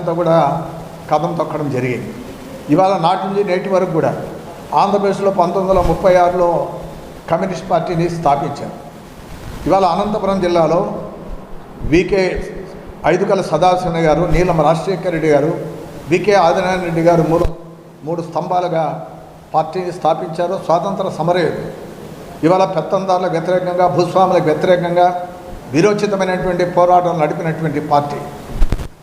అంతా కూడా కథం తొక్కడం జరిగింది. ఇవాళ నాటి నుంచి నేటి వరకు కూడా ఆంధ్రప్రదేశ్లో పంతొమ్మిది వందల ముప్పై ఆరులో కమ్యూనిస్ట్ పార్టీని స్థాపించారు. ఇవాళ అనంతపురం జిల్లాలో వికే ఐదుకల సదాశివ గారు నీలం రాజశేఖర రెడ్డి గారు వికే ఆదినారాయణ రెడ్డి గారు మూడు మూడు స్తంభాలుగా పార్టీని స్థాపించారు. స్వాతంత్ర సమరయోధులు. ఇవాళ పెత్తందారులకు వ్యతిరేకంగా భూస్వాములకు వ్యతిరేకంగా విరోచితమైనటువంటి పోరాటం నడిపినటువంటి పార్టీ.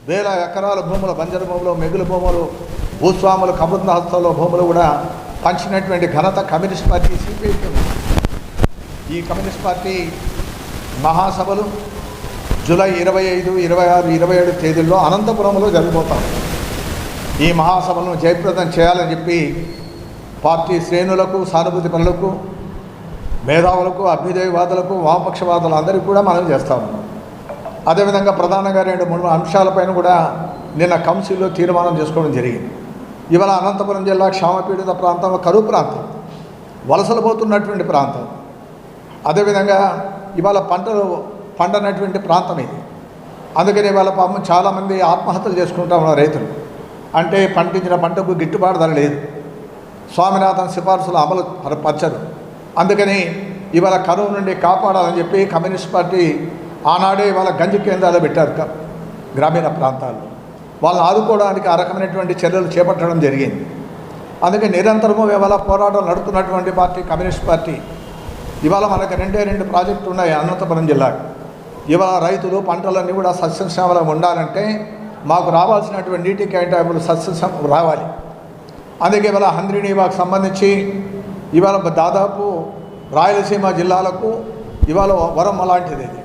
వేల ఎకరాల భూములు బంజరు భూములు మిగులు భూములు భూస్వాములు కబుర్ల హస్తాల్లో భూములు కూడా పంచినటువంటి ఘనత కమ్యూనిస్ట్ పార్టీ సిపిఐకి ఈ కమ్యూనిస్ట్ పార్టీ మహాసభలు జూలై ఇరవై ఐదు ఇరవై ఆరు ఇరవై ఏడు తేదీల్లో అనంతపురంలో జరిగిపోతాం ఈ మహాసభలను జయప్రదం చేయాలని చెప్పి పార్టీ శ్రేణులకు సానుభూతి పనులకు మేధావులకు అభ్యుదయవాదులకు వామపక్షవాదులు అందరికీ కూడా మనం చేస్తాము అదేవిధంగా ప్రధానంగా రెండు మూడు అంశాలపైన కూడా నిన్న కౌన్సిల్లో తీర్మానం చేసుకోవడం జరిగింది. ఇవాళ అనంతపురం జిల్లా క్షామపీడిత ప్రాంతం కరువు ప్రాంతం వలసలు పోతున్నటువంటి ప్రాంతం. అదేవిధంగా ఇవాళ పంటలు పండనటువంటి ప్రాంతం ఇది. అందుకని ఇవాళ పాపం చాలామంది ఆత్మహత్యలు చేసుకుంటా ఉన్నారు రైతులు. అంటే పండించిన పంటకు గిట్టుబాటు ధర లేదు. స్వామినాథన్ సిఫార్సులు అమలు పర- పరచరు అందుకని ఇవాళ కరువు నుండి కాపాడాలని చెప్పి కమ్యూనిస్ట్ పార్టీ ఆనాడే వాళ్ళ గంజి కేంద్రాలు పెట్టారు గ్రామీణ ప్రాంతాల్లో. వాళ్ళని ఆదుకోవడానికి ఆ రకమైనటువంటి చర్యలు చేపట్టడం జరిగింది. అందుకే నిరంతరము ఇవాళ పోరాటం నడుపుతున్నటువంటి పార్టీ కమ్యూనిస్ట్ పార్టీ. ఇవాళ మనకు రెండే రెండు ప్రాజెక్టులు ఉన్నాయి అనంతపురం జిల్లాకు. ఇవాళ రైతులు పంటలన్నీ కూడా సస్యశ్యామలం ఉండాలంటే మాకు రావాల్సినటువంటి నీటి కేటాయింపులు సస్యశ్యామ రావాలి. అందుకే ఇవాళ హంద్రినీవాకు సంబంధించి ఇవాళ దాదాపు రాయలసీమ జిల్లాలకు ఇవాళ వరం అలాంటిది ఇది.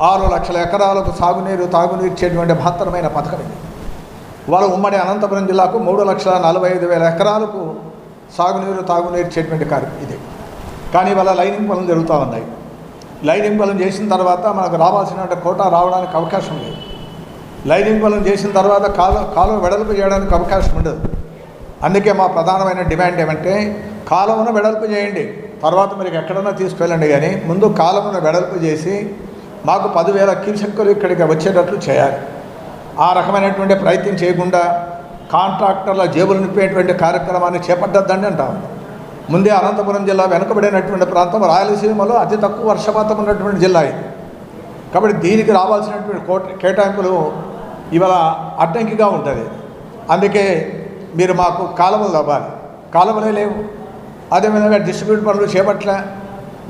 ఆరు లక్షల ఎకరాలకు సాగునీరు తాగునీరు ఇచ్చేటువంటి మహత్తరమైన పథకం ఇది. వాళ్ళ ఉమ్మడి అనంతపురం జిల్లాకు మూడు లక్షల నలభై ఐదు వేల ఎకరాలకు సాగునీరు తాగునీరు ఇచ్చేటువంటి కార్యం ఇది. కానీ వాళ్ళ లైనింగ్ పనులు జరుగుతూ ఉన్నాయి. లైనింగ్ పనులు చేసిన తర్వాత మనకు రావాల్సిన కోట రావడానికి అవకాశం లేదు. లైనింగ్ పనులు చేసిన తర్వాత కాలు కాలువ వెడల్పు చేయడానికి అవకాశం ఉండదు. అందుకే మా ప్రధానమైన డిమాండ్ ఏమంటే కాలువను వెడల్పు చేయండి. తర్వాత మీరు ఎక్కడన్నా తీసుకెళ్ళండి కానీ ముందు కాలువను వెడల్పు చేసి మాకు పదివేల క్యూసెక్కులు ఇక్కడికి వచ్చేటట్లు చేయాలి. ఆ రకమైనటువంటి ప్రయత్నం చేయకుండా కాంట్రాక్టర్ల జేబులు నింపేటువంటి కార్యక్రమాన్ని చేపట్టద్దండి అంటాం ముందే అనంతపురం జిల్లా వెనుకబడినటువంటి ప్రాంతం రాయలసీమలో అతి తక్కువ వర్షపాతం ఉన్నటువంటి జిల్లా ఇది. కాబట్టి దీనికి రావాల్సినటువంటి కోట కేటాయింపులు ఇవాళ అడ్డంకిగా ఉంటుంది. అందుకే మీరు మాకు కాలువలు తవ్వాలి. కాలువలే లేవు. అదేవిధంగా డిస్ట్రిబ్యూట్ పనులు చేపట్లే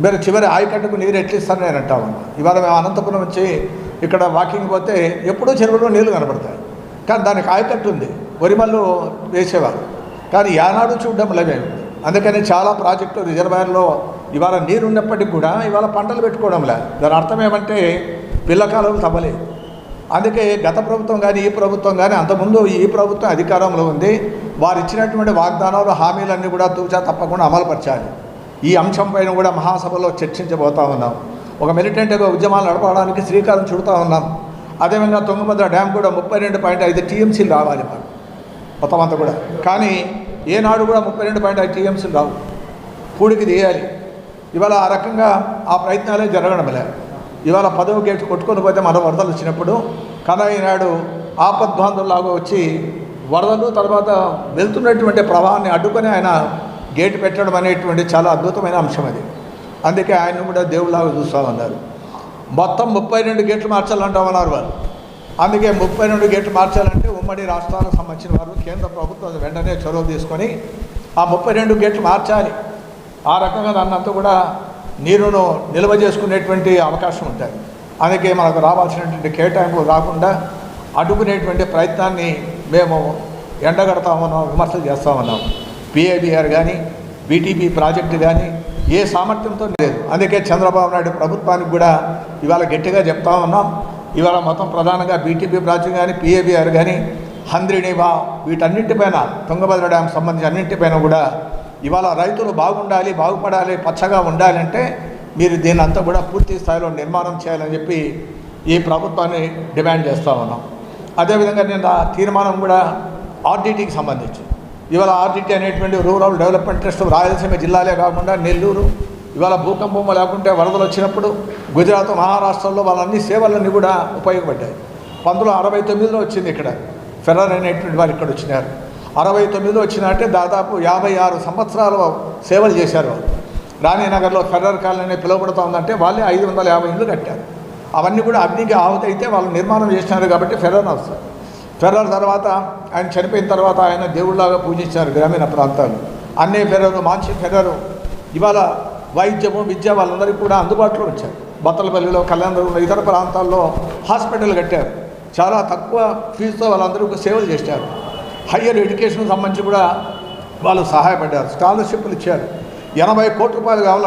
మీరు చివరి ఆయకట్టుకు నీరు ఎట్లిస్తారని నేను అంటా ఇవాళ మేము అనంతపురం వచ్చి ఇక్కడ వాకింగ్ పోతే ఎప్పుడూ చెరువులో నీళ్ళు కనబడతాయి. కానీ దానికి ఆయకట్టు ఉంది. వరిమల్లు వేసేవారు. కానీ యానాడు చూడడం లేవేమి అందుకని చాలా ప్రాజెక్టు రిజర్వాయర్లో ఇవాళ నీరు ఉన్నప్పటికీ కూడా ఇవాళ పంటలు పెట్టుకోవడం లేదు. దాని అర్థం ఏమంటే పిల్లకాలం తవ్వలేదు. అందుకే గత ప్రభుత్వం కానీ ఈ ప్రభుత్వం కానీ అంతకుముందు ఈ ప్రభుత్వం అధికారంలో ఉంది. వారు ఇచ్చినటువంటి వాగ్దానాలు హామీలన్నీ కూడా తూచా తప్పకుండా అమలుపరచాలి. ఈ అంశం పైన కూడా మహాసభలో చర్చించబోతా ఉన్నాం. ఒక మిలిటెంట్గా ఉద్యమాలు నడపడానికి శ్రీకారం చుడుతూ ఉన్నాం. అదేవిధంగా తుంగభద్ర డ్యామ్ కూడా ముప్పై రెండు పాయింట్ ఐదు టీఎంసీలు రావాలి మాకు. మొత్తం అంతా కూడా. కానీ ఏనాడు కూడా ముప్పై రెండు పాయింట్ ఐదు టీఎంసీలు రావు. పూడికి తీయాలి. ఇవాళ ఆ రకంగా ఆ ప్రయత్నాలే జరగడం లేదు ఇవాళ పదవి గేట్ కొట్టుకొని పోతే మన వరదలు వచ్చినప్పుడు కనయ్య నాయుడు ఆపద్బాంధుల్లాగా వచ్చి వరదలు తర్వాత వెళ్తున్నటువంటి ప్రవాహాన్ని అడ్డుకొని ఆయన గేటు పెట్టడం అనేటువంటి చాలా అద్భుతమైన అంశం అది. అందుకే ఆయన కూడా దేవుళ్ళలాగా చూస్తామన్నారు మొత్తం ముప్పై రెండు గేట్లు మార్చాలంటామన్నారు వారు అందుకే ముప్పై రెండు గేట్లు మార్చాలంటే ఉమ్మడి రాష్ట్రాలకు సంబంధించిన వారు కేంద్ర ప్రభుత్వం వెంటనే చొరవ తీసుకొని ఆ ముప్పై రెండు గేట్లు మార్చాలి. ఆ రకంగా దాన్నంతా కూడా నీరును నిల్వ చేసుకునేటువంటి అవకాశం ఉంటుంది అందుకే మనకు రావాల్సినటువంటి కేటాయింపులు రాకుండా అడ్డుకునేటువంటి ప్రయత్నాన్ని మేము ఎండగడతామన్నాం విమర్శలు చేస్తూ పిఐబిఆర్ కానీ బీటీపీ ప్రాజెక్టు కానీ ఏ సామర్థ్యంతో లేదు. అందుకే చంద్రబాబు నాయుడు ప్రభుత్వానికి కూడా ఇవాళ గట్టిగా చెప్తా ఉన్నాం. ఇవాళ మొత్తం ప్రధానంగా బీటీపీ ప్రాజెక్టు కానీ పిఏబిఆర్ కానీ హంద్రినివా వీటన్నింటిపైన తుంగభద్ర డ్యామ్ సంబంధించి అన్నింటిపైన కూడా ఇవాళ రైతులు బాగుండాలి బాగుపడాలి పచ్చగా ఉండాలంటే మీరు దీన్ని అంతా కూడా పూర్తి స్థాయిలో నిర్మాణం చేయాలని చెప్పి ఈ ప్రభుత్వాన్ని డిమాండ్ చేస్తూ ఉన్నాం. అదేవిధంగా నిన్న తీర్మానం కూడా ఆర్డీటీకి సంబంధించి ఇవాళ ఆర్టీటీ అనేటువంటి రూరల్ డెవలప్మెంట్ ట్రస్ట్ రాయలసీమ జిల్లాలే కాకుండా నెల్లూరు ఇవాళ భూకంపం లేకుంటే వరదలు వచ్చినప్పుడు గుజరాత్ మహారాష్ట్రలో వాళ్ళ అన్ని సేవలన్నీ కూడా ఉపయోగపడ్డాయి. పంతొమ్మిది అరవై తొమ్మిదిలో వచ్చింది ఇక్కడ. ఫెర్రర్ అనేటువంటి వారు ఇక్కడ వచ్చినారు. అరవై తొమ్మిదిలో వచ్చినట్టే దాదాపు యాభై ఆరు సంవత్సరాలు సేవలు చేశారు వాళ్ళు. రాణీనగర్లో ఫెర్రర్ కాలనీ అని పిలువబడుతూ ఉందంటే వాళ్ళే ఐదు వందల యాభై ఇళ్ళు కట్టారు. అవన్నీ కూడా అగ్నికి ఆహుతి వాళ్ళు నిర్మాణం చేసినారు కాబట్టి ఫెర్రర్ వస్తారు ఫెర్రర్ తర్వాత ఆయన చనిపోయిన తర్వాత ఆయన దేవుళ్ళాగా పూజించారు గ్రామీణ ప్రాంతాలు. అన్నే ఫెర్రరు మాన్సి ఫెర్రరు. ఇవాళ వైద్యము విద్య వాళ్ళందరికీ కూడా అందుబాటులో వచ్చారు బత్తలపల్లిలో కళ్యాణంలో ఇతర ప్రాంతాల్లో హాస్పిటల్ కట్టారు. చాలా తక్కువ ఫీజుతో వాళ్ళందరూ సేవలు చేశారు. హయ్యర్ ఎడ్యుకేషన్ సంబంధించి కూడా వాళ్ళు సహాయపడ్డారు. స్కాలర్షిప్లు ఇచ్చారు. ఎనభై కోట్ల రూపాయలు కావాలి